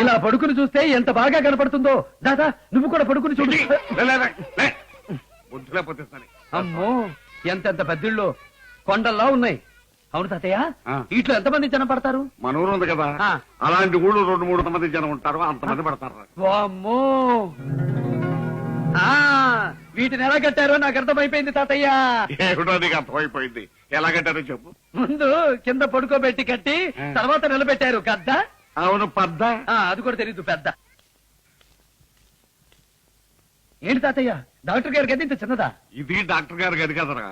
ఇలా పడుకుని చూస్తే ఎంత బాగా కనపడుతుందో. దాదా నువ్వు కూడా పడుకుని చూడు. అమ్మో ఎంతెంత పెద్దిళ్ళు. కొండల్లా ఉన్నాయి. అవును తాతయ్య. ఇట్లా ఎంతమంది జనం పడతారు? మన ఊరు ఉంది కదా. అలాంటి ఊళ్ళు రెండు మూడు మంది జనం ఉంటారు అంతమంది పడతారు. వామ్మో. ఆ, వీటిని ఎలా కట్టారో నాకు అర్థమైపోయింది తాతయ్య. ఏమిటో నీకు అర్థమైపోయింది. ఎలాగంటారో చెప్పు. ముందు కింద పడుకోబెట్టి కట్టి. తర్వాత నిలబెట్టారు గద్ద అవును పద్ద. అది కూడా తెలీదు పెద్ద. ఏంటి తాతయ్య? డాక్టర్ గారి గది ఇంత చిన్నదా? ఇది డాక్టర్ గారు గది కదరా.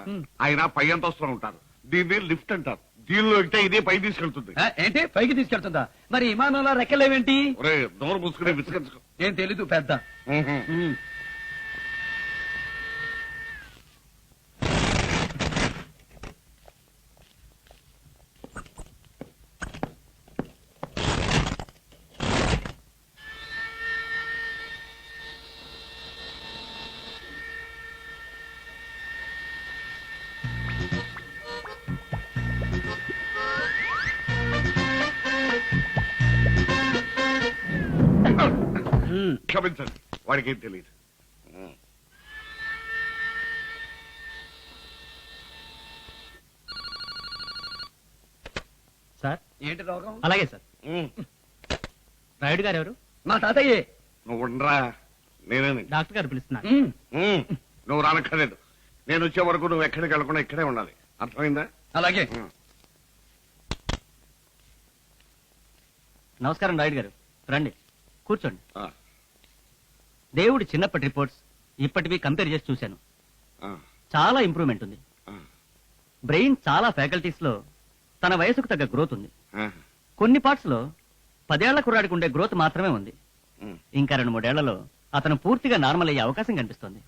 ఆయన పై అంతస్తులో ఉంటారు. దీన్ని లిఫ్ట్ అంటారు. దీనిలో ఎక్కితే ఇదే పై తీసుకెళ్తుంది. ఏంటి? పైకి తీసుకెళ్తుందా? మరి విమానంలో రెక్కలేవేంటి? నోరు మూసుకునే విసుకెందుకు ఏం తెలీదు పెద్ద. క్షమించండి. వాడికి ఏం తెలియదు. సార్? ఏంటి రోగం? అలాగే సార్. రాయుడు గారు ఎవరు మా తాతయ్యే. నువ్వు ఉండరా నేనే డాక్టర్ గారు పిలుస్తున్నారు. ఉమ్. నువ్వు రానక్కర్లేదు. నేను వచ్చే వరకు నువ్వు ఎక్కడికి వెళ్ళకుండా ఇక్కడే ఉండాలి. అర్థమైందా? అలాగే. నమస్కారం రాయుడు గారు రండి. కూర్చోండి. ఆ, దేవుడి చిన్నప్పటి రిపోర్ట్స్ ఇప్పటివి కంపేర్ చేసి చూశాను. చాలా ఇంప్రూవ్మెంట్ ఉంది. బ్రెయిన్ చాలా ఫ్యాకల్టీస్లో తన వయసుకు తగ్గ గ్రోత్ ఉంది. కొన్ని పార్ట్స్లో పదేళ్ళ కుర్రాడికి ఉండే గ్రోత్ మాత్రమే ఉంది. ఇంకా రెండు మూడేళ్ళలో అతను పూర్తిగా నార్మల్ అయ్యే అవకాశం కనిపిస్తుంది.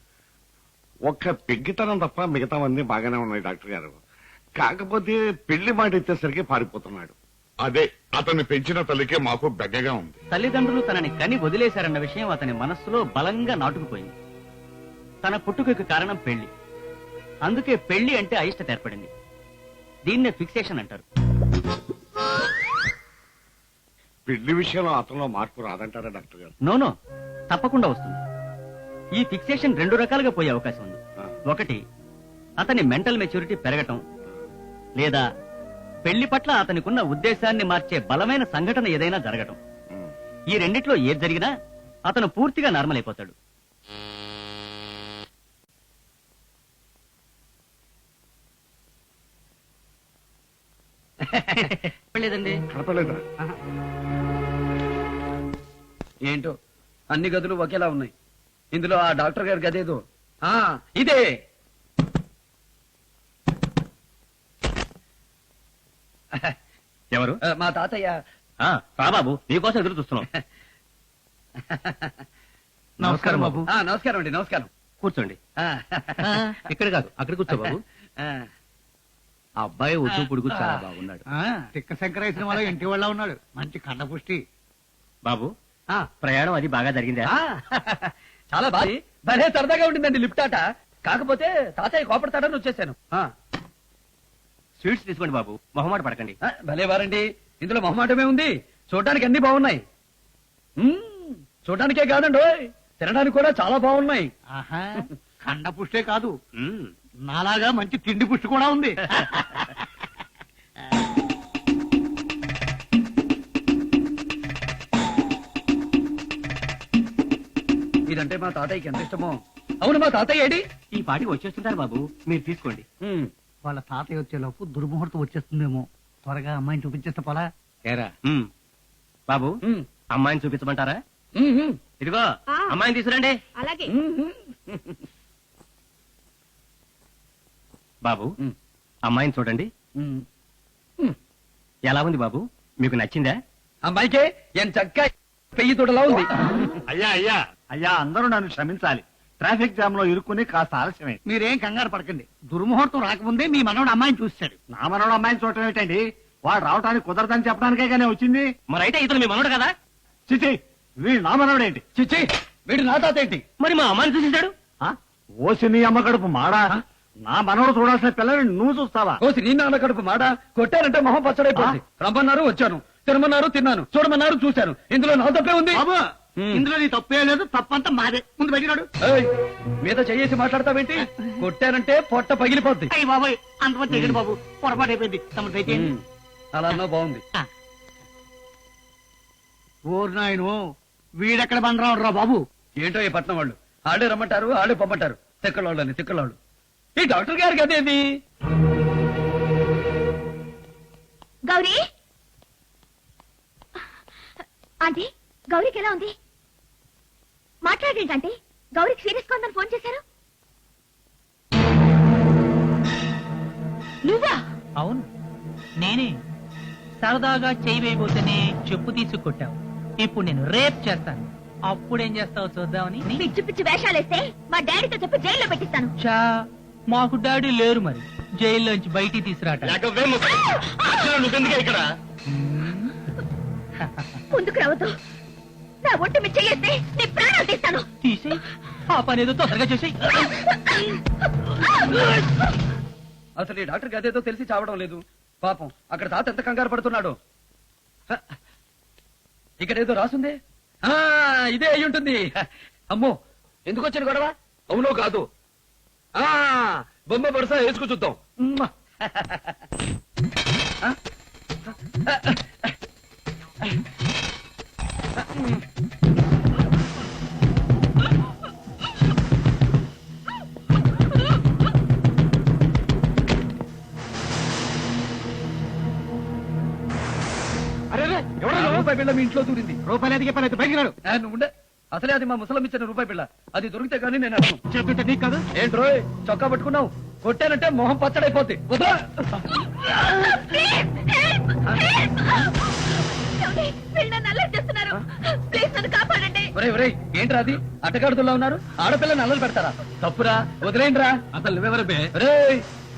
ఒక్క పెగ్గితనం తప్ప మిగతావన్నీ బాగానే ఉన్నాయి డాక్టర్ గారు. కాకపోతే పెళ్ళి మాట ఇచ్చేసరికి పారిపోతున్నాడు. అదే అతన్ని పెంచిన తల్లికే మాకు బెగ్గగా ఉంది. తల్లిదండ్రులు తనని కని వదిలేశారన్న విషయం అతని మనస్సులో బలంగా నాటుకుపోయింది. తన పుట్టుకకు కారణం పెళ్ళి. అందుకే పెళ్ళి అంటే అయిష్టత ఏర్పడింది. దీన్నే ఫిక్సేషన్ అంటారు. పెళ్ళి విషయంలో అతనిలో మార్పు రాదంటారా డాక్టర్ గారు? నోనో తప్పకుండా వస్తుంది. ఈ ఫిక్సేషన్ రెండు రకాలుగా పోయే అవకాశం ఉంది. ఒకటి అతని మెంటల్ మెచ్యూరిటీ పెరగటం లేదా పెళ్ళి పట్ల అతనికున్న ఉద్దేశాన్ని మార్చే బలమైన సంఘటన ఏదైనా జరగటం. ఈ రెండిట్లో ఏది జరిగినా అతను పూర్తిగా నార్మల్ అయిపోతాడు లేదండి ఏంటో? అన్ని గదులు ఒకేలా ఉన్నాయి. ఇందులో ఆ డాక్టర్ గారి గదేదో? ఆ ఇదే! ఎవరు? మా తాతయ్య. ఆ, రా బాబు నీకోసం ఎదురు చూస్తున్నాం. నమస్కారం బాబు. ఆ, నమస్కారం అండి నమస్కారం. కూర్చోండి. ఇక్కడ కాదు అక్కడ కూర్చో బాబు. ఆ. అబ్బాయి ఒడ్డు పొడుగు చాలా బాగున్నాడు. తిక్క శంకరేసిన వాళ్ళ ఇంటి వాళ్ళ ఉన్నాడు. మంచి కండపుష్టి బాబు ఆ. ప్రయాణం అది బాగా జరిగిందా? ఆ. చాలా బాగా. భలే సరదాగా ఉండిందండి లిఫ్ట్ ఆట. కాకపోతే తాతయ్య కోపడతాడని వచ్చేసాను. స్వీట్స్ తీసుకోండి బాబు. మొహమాట పడకండి. ఆ, భలే వారండి. ఇందులో మొహమాటమే ఉంది. చూడడానికి అన్ని బాగున్నాయి. మ్మ్, చూడడానికే కాదండి ఓయ్, తినడానికి కూడా చాలా బాగున్నాయి. ఆహా కండపుష్టే కాదు. మ్మ్. నాలాగా మంచి తిండి పుష్టి కూడా ఉంది. ఇదంటే మా తాతయ్యకి ఎంత ఇష్టమో. అవును మా తాతయ్య ఏడి? ఈ పాటికి వచ్చేస్తుంటారు బాబు. మీరు తీసుకోండి. మ్మ్. వాళ్ళ తాతయ్య వచ్చేలోపు దుర్ముహూర్తం వచ్చేస్తుందేమో. త్వరగా అమ్మాయిని చూపించేస్తే పోలా? ఏరా? మ్మ్. బాబు మ్మ్. అమ్మాయిని చూపించమంటారా. ఇదిగో. అమ్మాయిని తీసుకురండి. అలాగే. బాబు మ్మ్. అమ్మాయిని చూడండి. ఎలా ఉంది బాబు? మీకు నచ్చిందా? అమ్మాయికే ఎంత చక్క పెయ్యి తోటలా ఉంది. అయ్యా అయ్యా అయ్యా అందరూ నన్ను క్షమించాలి. ట్రాఫిక్ జామ్లో ఇరుక్కుని కాస్త ఆలస్యమే. మీరేం కంగారు పడకండి. దుర్ముహూర్తం రాకముందే మీ మనవడు అమ్మాయిని చూస్తాడు. నా మనోడు అమ్మాయిని చూడటం ఏమిటండి వాడు రావటానికి కుదరదని చెప్పడానికే కానీ వచ్చింది? మరైతే ఇతను మీ మనోడు కదా? చిచి వీడు నా మనవడేంటి? చిచ్చి వీడు నా తాత ఏంటి? మరి మా అమ్మాయిని చూసేశాడు? ఆ? ఓసి నీ అమ్మ కడుపు మాడా? నా మనవడు చూడాల్సిన పిల్లని నువ్వు చూస్తావా? కోసి నీ నాన్న కడుపు మాడ? కొట్టారంటే మొహం పచ్చడైపోయింది రమ్మన్నారు వచ్చాను. తినమన్నారు తిన్నాను. చూడమన్నారు చూశాను. ఇందులో నా తప్పే ఉంది. ఇందులో నీ తప్పే లేదు తప్పంతా మాదే. ముందు ఏయ్, మీద చెయ్యేసి మాట్లాడతావేంటి? కొట్టానంటే పొట్ట పగిలిపోద్ది. అయ్యి బాబాయ్ అంతమంది తెగండి బాబు. పొరపాటు అయిపోయింది. తమ దయచేయండి. అలా అన్నా బాగుంది. ఓరు నాయను వీడెక్కడ బండరావు రా బాబు? ఏంటో ఈ పట్నం వాళ్ళు? ఆడే రమ్మంటారు ఆడే పొమ్మంటారు. తిక్కలోళ్ళని తిక్కలోళ్ళు. ఈ డాక్టర్ గారికి అదేంది? గౌరీ? ఆంటీ గౌరీకి ఎలా ఉంది? మాట్లాడేంటంటే గౌరీకి సీరియస్ కొందని ఫోన్ చేశారు? నువ్వా? అవును. నేనే. సరదాగా చేయి వేయబోతేనే చెప్పు తీసి కొట్టావు. ఇప్పుడు నేను రేప్ చేస్తాను. అప్పుడేం చేస్తావు చూద్దామని పిచ్చి పిచ్చి వేషాలేస్తే మా డాడీతో చెప్పి జైల్లో పెట్టిస్తాను. చా మాకు డాడీ లేరు మరి. జైల్లోంచి బయటికి తీసుకురాట ఇక్కడ? ముందుకు రావద్దు. నా ఒట్టు మీద చెయ్యేస్తే నీ ప్రాణాలు తీస్తాను తీసేయి ఆ పని ఏదో తొందరగా చేసేయి అసలు ఈ డాక్టర్ అదేదో తెలిసి చావడం లేదు పాపం అక్కడ తాత ఎంత కంగారు పడుతున్నాడు హ, ఇక్కడ ఏదో రాసుంది ఆ, ఇదే అయి ఉంటుంది అమ్మో ఎందుకు వచ్చిన గొడవ అవునో కాదు ఆ బొమ్మ పడసా వేసుకు చూద్దాం ఉమ్మ. ఆ? ఆ రూపాయి బిళ్ళ మీ ఇంట్లో దూరింది? రూపాయలు పని అయితే బయటికి రాడు. నువ్వు ఉండే. అసలే అది మా ముసలం ఇచ్చిన రూపాయి బిళ్ళ. అది దొరికితే కానీ నేను అర్థం చెప్తుంటే నీకు కాదు? ఏంట్రో చొక్కా పట్టుకున్నావు? కొట్టానంటే మొహం పచ్చడైపోద్ది. ఏంట్రా అది? అట్టగాడుతుల్లో ఉన్నారు? ఆడపిల్లని అల్లలు పెడతారా? తప్పురా వదిలేండ్రా. అసలు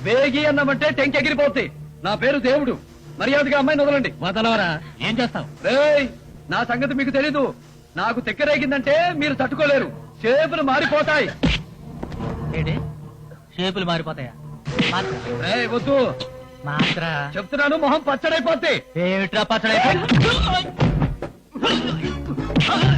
వేగి అన్నామంటే టెంక్ ఎగిరిపోద్ది నా పేరు దేవుడు. మర్యాదగా అమ్మాయిని వదలండి. వదలవరా ఏం చేస్తావు? రేయ్ నా సంగతి మీకు తెలీదు. నాకు తెక్కరేగిందంటే మీరు తట్టుకోలేరు. చేతులు మారిపోతాయి. షేపులు మారిపోతాయా? రేయ్ వద్దు. మాత్ర. చెప్తున్నాను మొహం పచ్చడైపోద్ది. ఏమిట్రా పచ్చడైపోయి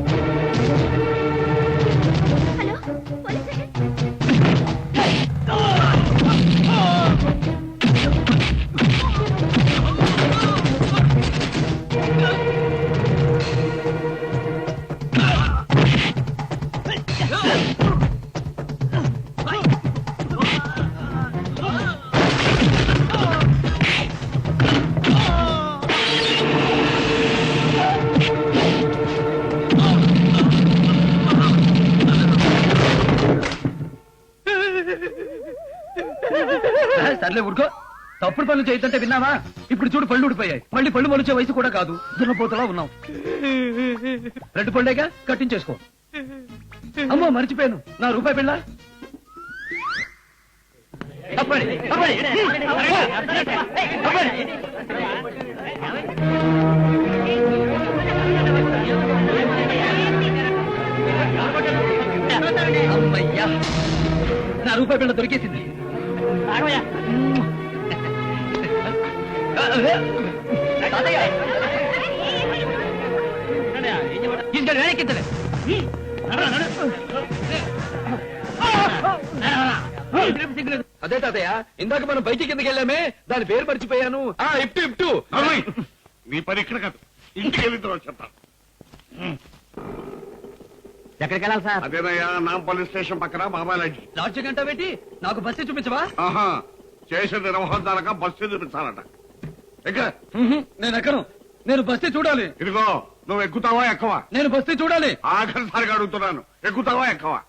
పనులు చేయొద్దంటే విన్నావా? ఇప్పుడు చూడు పళ్ళు ఊడిపోయాయి. మళ్ళీ పళ్ళు మొలిచే వయసు కూడా కాదు. దున్నపోతలా ఉన్నావు. రెండు పళ్ళేగా? కట్టించేసుకో అమ్మో మర్చిపోయాను. నా రూపాయి పిల్ల అమ్మయ్యా నా రూపాయి పిల్ల దొరికేసింది. అదే తాతయ్య ఇందాక మనం బయటికి కిందకి వెళ్ళామే దాని పేరు మర్చిపోయాను. ఆ ఇప్టు నీ పని ఇక్కడ కాదు. ఇంటికి వెళ్ళిన తర్వాత చెప్తాను. ఎక్కడికి వెళ్ళాలి సార్? అదేనయ్యా నా పోలీస్ స్టేషన్ పక్కన బాబాయ్ లాడ్జి లాడ్జ్ గంట పెట్టి నాకు బస్సు చూపించవా? ఆహా చేసిన నిర్వహణ బస్సు చూపించాలట. నేను ఎక్కను నేను బస్సు చూడాలి ఇదిగో నువ్వు ఎక్కుతావా ఎక్కవా నేను బస్తీ చూడాలి ఆఖరిసారిగా అడుగుతున్నాను ఎక్కుతావా ఎక్కవా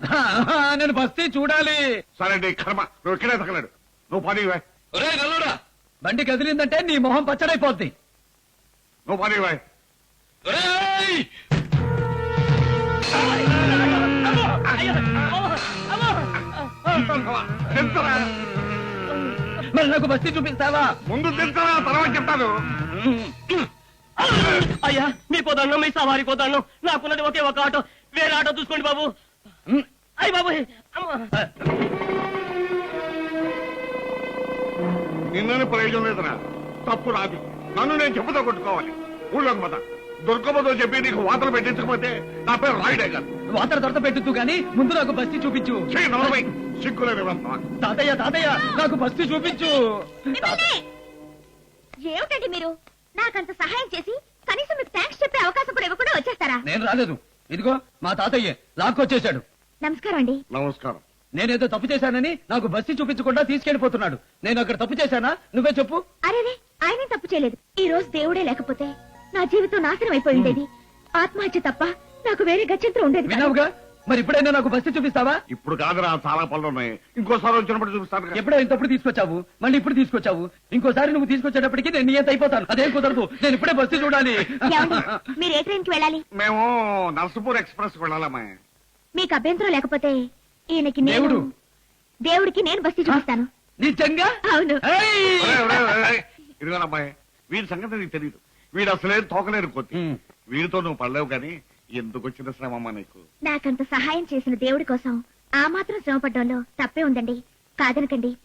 నేను బస్తీ చూడాలి సరే నీ కర్మ నువ్వు ఇక్కడే తగలడు నువ్వు పని నల్లుడా బండి కదిలిందంటే నీ మొహం పచ్చడైపోద్ది నువ్వు పని! తింటరా మరి నాకు బస్తీ చూపిస్తావా? ముందు తింటరా తర్వాత చెప్తాను. అయ్యా మీ పోదాను మీ సవారి పోదాను నాకున్నది ఒకే ఒక ఆటో. వేరే ఆటో చూసుకోండి బాబు. అయ్యి బాబు నిన్ననే ప్రయోజనం లేదురా. తప్పు రాదు. నన్ను నేను చెప్పుతో కొట్టుకోవాలి. ఊళ్ళోకి పోతా. దుర్గమ్మతో చెప్పి నీకు వాతలు పెట్టించకపోతే నా పేరు రాయుడే కాదు వాతర దొరత పెట్టు గాని ముందు నాకు బస్తీ చూపించు. చెయ్యి తాతయ్య తాతయ్య నాకు బస్తీ చూపించు! ఏమిటండి మీరు? నాకంత సహాయం చేసి కనీసం మీకు థ్యాంక్స్ చెప్పే అవకాశం కూడా ఇవ్వకుండా వచ్చేస్తారా? నేను రాలేదు. ఇదిగో మా తాతయ్య లాక్కొచ్చేశాడు. నమస్కారం అండి. నమస్కారం. నేనేదో తప్పు చేశానని నాకు బస్తీ చూపించకుండా తీసుకెళ్ళిపోతున్నాడు నేను అక్కడ తప్పు చేశానా? నువ్వే చెప్పు. అరేరే ఆయన తప్పు చేయలేదు. ఈ రోజు దేవుడే లేకపోతే నా జీవితం నాశనం అయిపోయి ఉండేది. ఆత్మహత్య తప్ప నాకు వేరే గత్యంతరం ఉండేది మరి ఇప్పుడైనా నాకు బస్తీ చూపిస్తావా? ఇప్పుడు కాదురా చాలా పనులు ఉన్నాయి. ఇంకోసారి వచ్చినప్పుడు చూపిస్తాను. ఎప్పుడో ఇంతప్పుడు తీసుకొచ్చావు? మళ్ళీ ఇప్పుడు తీసుకొచ్చావు? ఇంకోసారి నువ్వు తీసుకొచ్చేటప్పటికి నేను నియంత అయిపోతాను. అదేం కుదరదు. నేను ఇప్పుడే బస్తీ చూడాలి. ఏమండి? మీరు ఏ ట్రైన్కి వెళ్ళాలి? మేము నర్సపూర్ ఎక్స్ప్రెస్ వెళ్ళాలమ్మా. మీకు అభ్యంతరం లేకపోతే ఈయనకి నేను దేవుడు. దేవుడికి నేను బస్తీ చూపిస్తాను. నిజంగా? అవును. ఏయ్! ఇదిగోనమ్మాయి వీడి సంగతి నీకు తెలియదు వీడు అసలే తోకలేరు కొద్ది. ఉమ్. వీడితో నువ్వు పడలేవు కానీ ఎందుకు వచ్చిన శ్రమమ్మా నీకు? నాకంత సహాయం చేసిన దేవుడి కోసం ఆ మాత్రం శ్రమపడ్డంలో తప్పే ఉందండి. కాదనకండి